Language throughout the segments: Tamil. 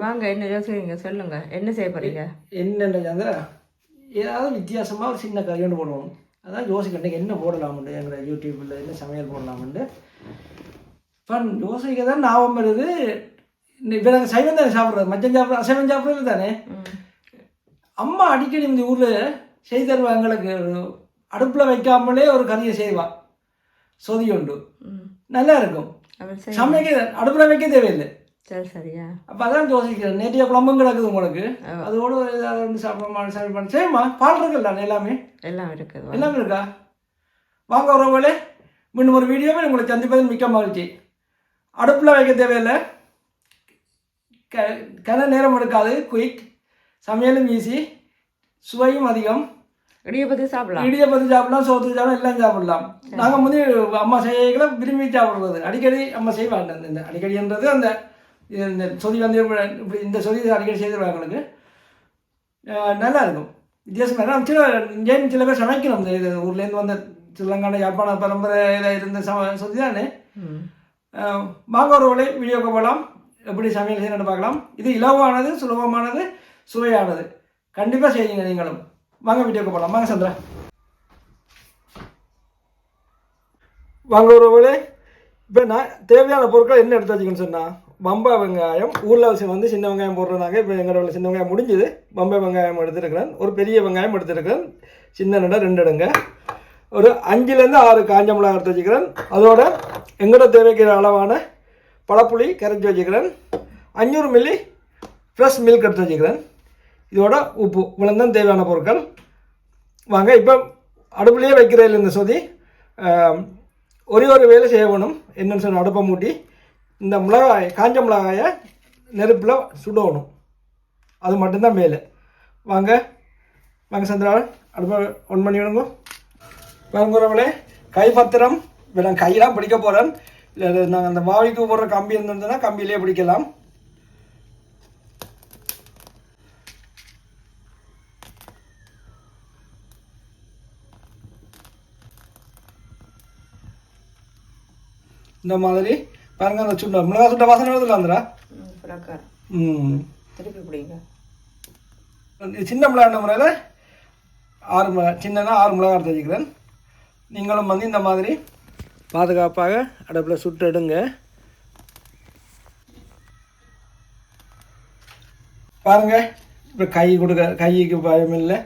வாங்க என்ன யோசிக்கிறீங்க? சொல்லுங்க. என்ன செய்ய போறீங்க? என்னென்ன சந்திரா ஏதாவது வித்தியாசமாக ஒரு சின்ன ஒன்று போடுவோம். அதான் யோசிக்கிறேன். என்ன போடலாம்னு எங்களை யூடியூப்பில் என்ன சமையல் போடலாம்னு. இப்போ யோசிக்க தான் ஞாபகம் வருது. இப்போ நாங்கள் சைவம் தானே சாப்பிட்றது? மச்சம் சாப்பிட்றது அசைவம் சாப்பிட்றது தானே? அம்மா அடிக்கடி இந்த ஊரில் செய்து தருவா எங்களுக்கு. அடுப்பில் வைக்காமலே ஒரு கறியை செய்வா. சொதி உண்டு. நல்லா இருக்கும் சரி. சமைக்க அடுப்பில் வைக்க தேவையில்லை. சரி சரியா? அப்போ அதான் யோசிக்கிறேன். நேற்றைய குழம்பும் கிடக்குது உங்களுக்கு. அதோட ஏதாவது வந்து சாப்பிடமா சாப்பிடமா சரிம்மா பால் இருக்குல்ல எல்லாமே? எல்லாம் இருக்குது. எல்லாமே இருக்கா? வாங்க உறவுகளே மீண்டும் ஒரு வீடியோவில் உங்களை சந்திப்பதில் மிக்க மகிழ்ச்சி. அடுப்பில் வைக்க தேவையில்லை. க கன நேரம் எடுக்காது. குயிக் சமையலும் ஈஸி சுவையும் அதிகம். இடியப்பத்தி சாப்பிடலாம். இடியப்பத்தி சாப்பிடலாம் சோத்து சாப்பிடலாம் எல்லாம் சாப்பிடலாம். நாங்கள் வந்து அம்மா செய்யல விரும்பி சாப்பிடுறது. அடிக்கடி அம்மா செய்வாங்க. இந்த- இந்த அடிக்கடின்றது அந்த இந்த சொதி வந்து இப்படி இந்த சொதி அடிக்கடி செய்திருவாங்க எங்களுக்கு நல்லா இருக்கும். வித்தியாசமாக இருக்கும். சில இங்கேயும் சில பேர் சமைக்கணும்? இந்த இது ஊர்லேருந்து வந்த சிலங்கான யாழ்ப்பாண பரம்பரையில் இருந்த சம சொதி தானே? வாங்க ஒரு வேலை வீடியோக்கு போகலாம். எப்படி சமையல் செய்யணும்னு பார்க்கலாம். இது இலவானது சுலபமானது சுவையானது. கண்டிப்பாக செய்யுங்க நீங்களும். வாங்க வீடியோக்கு போகலாம் வாங்க சந்திரா. வாங்க உறவுகளே இப்போ நான் தேவையான பொருட்கள் என்ன எடுத்து வச்சுக்கணும்னு சொன்னால் பம்பா வெங்காயம் ஊர்லாசி வந்து சின்ன வெங்காயம் போடுறதாங்க இப்போ எங்களோட சின்ன வெங்காயம் முடிஞ்சது. பம்பை வெங்காயம் எடுத்துருக்கிறேன். ஒரு பெரிய வெங்காயம் எடுத்துருக்கிறேன். சின்ன நட ரெண்டு இடங்க ஒரு அஞ்சுலேருந்து ஆறு காஞ்ச மிளகாய் எடுத்து வச்சுக்கிறேன். அதோட எங்களோட தேவைக்கிற அளவான பழப்புளி கரைச்சி வச்சுக்கிறேன். அஞ்சூறு மில்லி ஃப்ரெஷ் மில்க் எடுத்து வச்சுக்கிறேன். இதோட உப்பு இவ்வளோந்தான் தேவையான பொருட்கள். வாங்க இப்போ அடுப்புலேயே வைக்கிறதில்ல இந்த சொதி. ஒரே ஒரு வேலை செய்யணும் என்னென்னு சொன்ன அடுப்பை மூட்டி இந்த மிளகாய் காஞ்ச மிளகாயை நெருப்பில் சுடணும். அது மட்டும்தான் மேலே வாங்க வாங்க சந்திரா அடுப்பை ஒன் பண்ணி விடுங்க. வாங்குறவங்களே கைப்பத்திரம் இப்போ கையெல்லாம் பிடிக்க போகிறேன் இல்லை நாங்கள் அந்த மாவிக்கு போடுற கம்பி இருந்ததுன்னா கம்பியிலே பிடிக்கலாம். இந்த மாதிரி பாருங்க அந்த சுண்ட மிளகா சுண்ட வாசனை வருதுல்ல அந்தரா ம் சின்ன மிளகா முறையில் ஆறு மிளகா சின்னனா ஆறு மிளகா எடுத்து வச்சுக்கிறேன். நீங்களும் வந்து இந்த மாதிரி பாதுகாப்பாக அடுப்பில் சுட்டு எடுங்க. பாருங்க இப்போ கை கொடுக்க கைக்கு பயம் இல்லை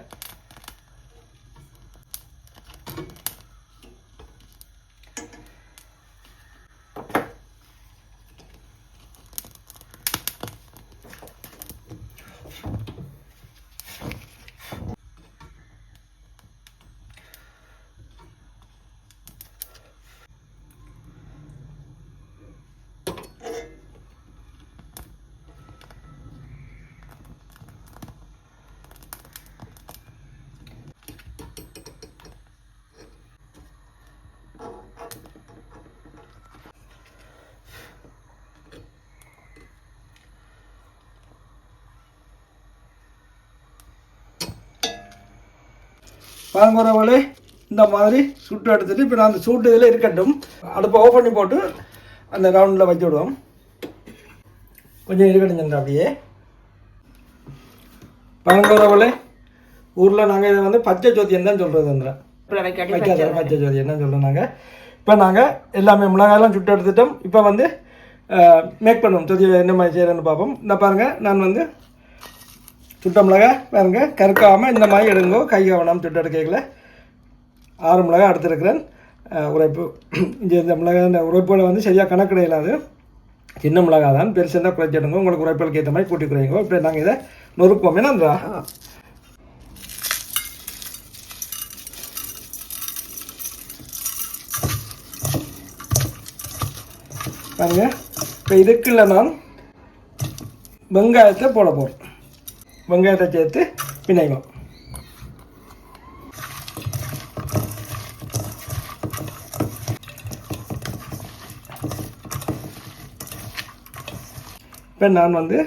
பாருங்கிறவங்களே இந்த மாதிரி சுட்டு எடுத்துட்டு இப்போ நான் அந்த சூட்டு இதில் இருக்கட்டும். அடுப்பை ஆஃப் பண்ணி போட்டு அந்த ரவுண்டில் வச்சு விடுவோம். கொஞ்சம் இருக்கட்டும் சந்திரா அப்படியே. பாருங்கிறவங்களே ஊரில் நாங்கள் இதை வந்து பச்சை ஜோதியம் தான் சொல்கிறது சந்திரா வைக்காத பச்சை. ஜோதி என்ன சொல்கிறோம் நாங்கள் இப்போ நாங்கள் எல்லாமே மிளகாயெல்லாம் சுட்டு எடுத்துட்டோம். இப்போ வந்து மேக் பண்ணுவோம். ஜோதி என்ன மாதிரி செய்கிறேன்னு பார்ப்போம். இந்த பாருங்கள் நான் வந்து சுட்ட மிளகா பாருங்க கருக்காமல் இந்த மாதிரி எடுங்கோ கை கவனம் சுட்ட எடுக்கல ஆறு மிளகா எடுத்துருக்கிறேன். அஹ், உரைப்பு இங்கே இந்த மிளகா இந்த உரைப்புகளை வந்து சரியாக கணக்கிட இல்லாது சின்ன மிளகா தான் பெருசாக இருந்தால் குறைச்சிடுங்க உங்களுக்கு உரைப்புகளுக்கு ஏற்ற மாதிரி கூட்டி குறைங்க இப்போ நாங்கள் இதை நொறுக்குவோம். ஏன்னா பாருங்க. இப்போ இதுக்குள்ள நான் வெங்காயத்தை போட போகிறேன் வெங்காயத்தை சேர்த்து பிணைவோம். இப்போ நான் வந்து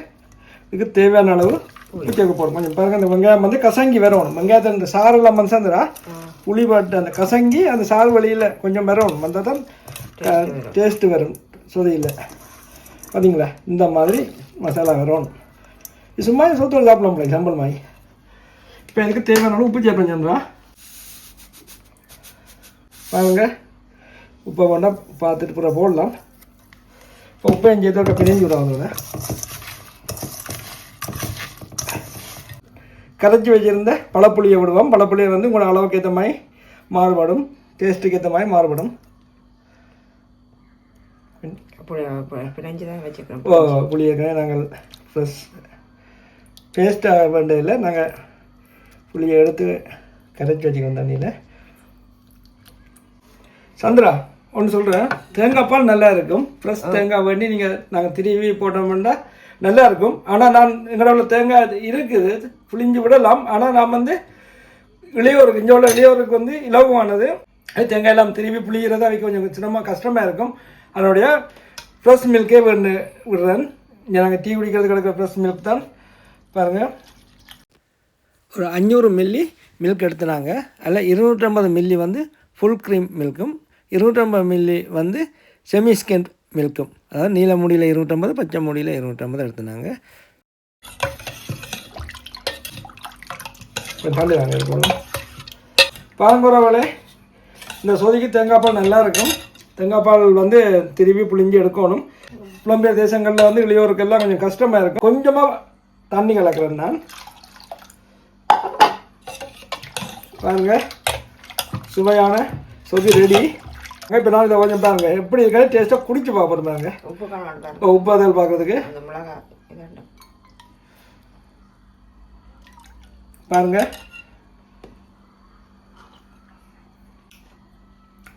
இதுக்கு தேவையான அளவு உப்பு போடுறோம் கொஞ்சம் பாருங்க. இந்த வெங்காயம் வந்து கசங்கி வரணும். வெங்காயத்தை இந்த சாறுலாம் மனசாந்துரா புளி பாட்டு அந்த கசங்கி அந்த சாறு வழியில் கொஞ்சம் வரணும். வந்தால் தான் டேஸ்ட்டு வரும். சொதி இல்லை பார்த்தீங்களா இந்த மாதிரி மசாலா வரும் இது சும்மா சோத்தோடு சாப்பிடலாம் போல சம்பல் மாதிரி. இப்போ எனக்கு தேவையான உப்பு சேர்ப்பேன் சந்திரா. பாருங்க. உப்பை வேணா பார்த்துட்டு பூரா போடலாம். இப்போ உப்பை என் சேர்த்து பிணைஞ்சு விடுறோம் அதில் கரைச்சி வச்சுருந்த பழப்புளியை விடுவோம். பழப்புளியை வந்து உங்களோட அளவுக்கு ஏற்ற மாதிரி மாறுபடும். டேஸ்ட்டுக்கு ஏற்ற மாதிரி மாறுபடும். புளியை நாங்கள் ஃப்ரெஷ் பேஸ்ட்டாக வேண்டியதில்லை நாங்கள் புளியை எடுத்து கரைச்சி வச்சுக்கோம் தண்ணியில். சந்திரா ஒன்று சொல்கிறேன் தேங்காய் பால் நல்லா இருக்கும். ஃப்ரெஷ் தேங்காய் வேண்டி நீங்கள் நாங்கள் திருவி போட்டோம்னா நல்லா இருக்கும். ஆனால் நான் எங்களோட தேங்காய் இருக்குது. புளிஞ்சு விடலாம். ஆனால் நான் வந்து இளையோருக்கு இங்கே உள்ள இளையோருக்கு வந்து இலவமானது அது தேங்காய் எல்லாம் திரும்பி புளிகிறதா வைக்க கொஞ்சம் சிரமமாக கஷ்டமாக இருக்கும். அதனுடைய ஃப்ரெஷ் மில்கே விடுறேன். இங்கே நாங்கள் டீ குடிக்கிறது கிடக்கிற ஃப்ரெஷ் மில்க் தான். பாருங்கள் ஒரு அஞ்சூறு மில்லி மில்க் எடுத்துனாங்க. அதில் இருநூற்றம்பது மில்லி வந்து ஃபுல் க்ரீம் மில்க்கும் இருநூற்றம்பது மில்லி வந்து செமி ஸ்கெண்ட் மில்க்கும் அதாவது நீல முடியில் இருநூற்றம்பது பச்சை முடியில் இருநூற்றம்பது எடுத்துனாங்க. தள்ளி வாங்க இது இந்த சொதிக்கு தேங்காய் பால் நல்லா இருக்கும். தேங்காய் பால் வந்து திருப்பி புளிஞ்சு எடுக்கணும். புலம்பெயர் தேசங்களில் வந்து இளையோருக்கெல்லாம் கொஞ்சம் கஷ்டமாக இருக்கும். கொஞ்சமாக தண்ணி கலக்கிறேன் நான். பாருங்க. சுவையான சொதி ரெடி. இப்போ நான் இதை கொஞ்சம் பாருங்க. எப்படி இருக்கா டேஸ்ட்டாக குடிச்சு பார்ப்போம் பாருங்க. உப்பு உப்பாதல் பார்க்கறதுக்கு. பாருங்க.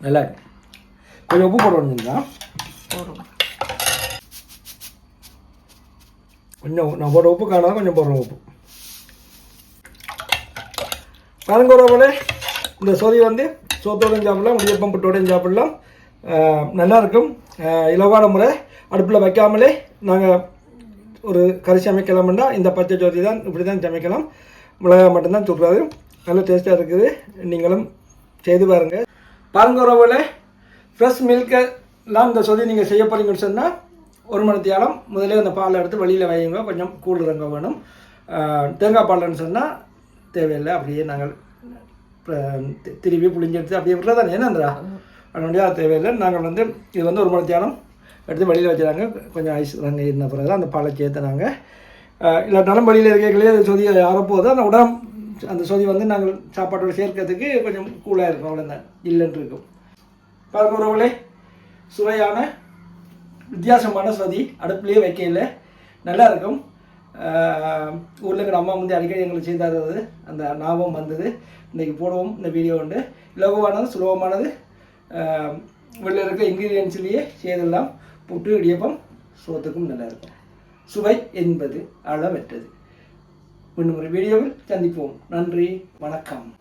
நல்லா. கொஞ்சம் உப்பு போடணும் தான் போடுவோம் கொஞ்சம் நான் போட்ட உப்பு காணாத கொஞ்சம் போடுறோம் உப்பு. பாருங்க உறவுகளே இந்த சொதி வந்து சோத்தோடையும் சாப்பிடலாம் முடியப்பம் புட்டோடையும் சாப்பிடலாம். நல்லாயிருக்கும் நல்லா இருக்கும். இலவான முறை அடுப்பில் வைக்காமலே நாங்கள் ஒரு கறி சமைக்கலாம்னா இந்த பச்சை ஜோதி தான் இப்படி தான் சமைக்கலாம். மிளகாய் மட்டும்தான் சுடுறது நல்ல டேஸ்ட்டாக இருக்குது. நீங்களும் செய்து பாருங்கள் பாருங்க உறவுகளே ஃப்ரெஷ் எல்லாம் இந்த சொதி நீங்கள் செய்ய போகிறீங்கன்னு சொன்னால் ஒரு மணி தியாலம் முதல்ல அந்த பாலை எடுத்து வெளியில் வையுங்க. கொஞ்சம் கூழ் இறங்க வேணும். தேங்காய் பால்னு சொன்னால் தேவையில்லை. அப்படியே நாங்கள் அஹ் தி- திருப்பி புளிஞ்செடுத்து அப்படியே விட்டுறதானே என்னன்றா அதனுடைய அது தேவையில்லை. நாங்கள் வந்து இது வந்து ஒரு மணி தியாலம் எடுத்து வெளியில் வச்சுறாங்க கொஞ்சம் ஐஸ் வாங்க இருந்த பிறகு அந்த பாலை சேர்த்துனாங்க இல்லாட்டாலும் வெளியில் இருக்கலையே அந்த சொதி அறப்போது அந்த உடம் அந்த சொதி வந்து நாங்கள் சாப்பாட்டோட சேர்க்கறதுக்கு கொஞ்சம் கூலாக இருக்கும். அவ்வளோதான் இல்லைன்னு இருக்கும். பாருங்க உறவுகளே சுவையான வித்தியாசமான சுவதி அடுப்புலேயே வைக்கல நல்லா இருக்கும். ஊரில் இருக்கிற அம்மா வந்து அடிக்கடி எங்களுக்கு செய்து தர்றது அந்த ஞாபகம் வந்தது. இன்றைக்கி போடுவோம். இந்த வீடியோ உண்டு. இலகுவானது சுலபமானது. வெளில இருக்க இன்க்ரீடியன்ஸ்லேயே செய்தெல்லாம் புட்டு இடியப்பம் சோத்துக்கும் நல்லா இருக்கும். சுவை என்பது அளவற்றது. இன்னும் ஒரு வீடியோவில் சந்திப்போம். நன்றி. வணக்கம்.